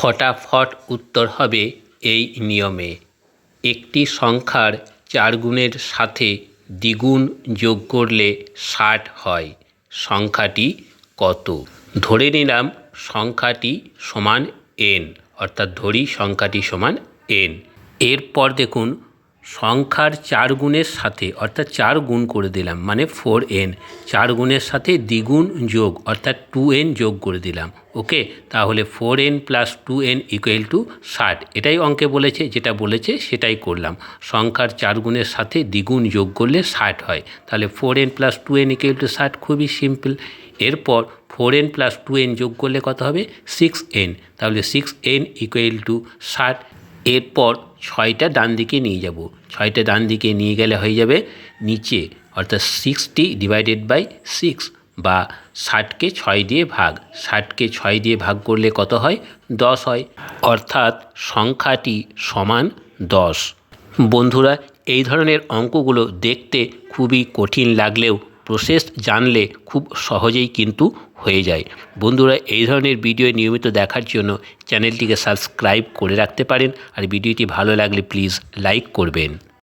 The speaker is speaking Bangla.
ফটাফট উত্তর হবে এই নিয়মে। একটি সংখ্যার চার গুণের সাথে দ্বিগুণ যোগ করলে ষাট হয়। সংখ্যাটি কত? ধরে নিলাম সংখ্যাটি সমান এন অর্থাৎ ধরি সংখ্যাটি সমান এন এরপর দেখুন সংখ্যার চার গুণের সাথে, অর্থাৎ চার গুণ করে দিলাম মানে ফোর এন চার গুণের সাথে দ্বিগুণ যোগ, অর্থাৎ টু এন যোগ করে দিলাম ওকে তাহলে four n plus two n equal to ষাট। এটাই অঙ্কে বলেছে, যেটা বলেছে সেটাই করলাম। সংখ্যার চার গুণের সাথে দ্বিগুণ যোগ করলে ষাট হয়। তাহলে four n plus two n equal to ষাট খুবই সিম্পল এরপর four n plus two n যোগ করলে কত হবে? সিক্স এন তাহলে সিক্স এন ইকুয়াল টু ষাট। এরপর ছয়টা ডান দিকে নিয়ে যাব। ছয়টা ডান দিকে নিয়ে গেলে হয়ে যাবে নিচে, অর্থাৎ সিক্সটি ডিভাইডেড বাই সিক্স বা ষাটকে ছয় দিয়ে ভাগ। ষাটকে ছয় দিয়ে ভাগ করলে কত হয়? দশ হয়। অর্থাৎ সংখ্যাটি সমান দশ। বন্ধুরা, এই ধরনের অঙ্কগুলো দেখতে খুবই কঠিন লাগলেও প্রসেস জানলে খুব সহজেই কিন্তু হয়ে যায়। বন্ধুরা, এই ধরনের ভিডিও নিয়মিত দেখার জন্য চ্যানেলটিকে সাবস্ক্রাইব করে রাখতে পারেন আর ভিডিওটি ভালো লাগলে প্লিজ লাইক করবেন।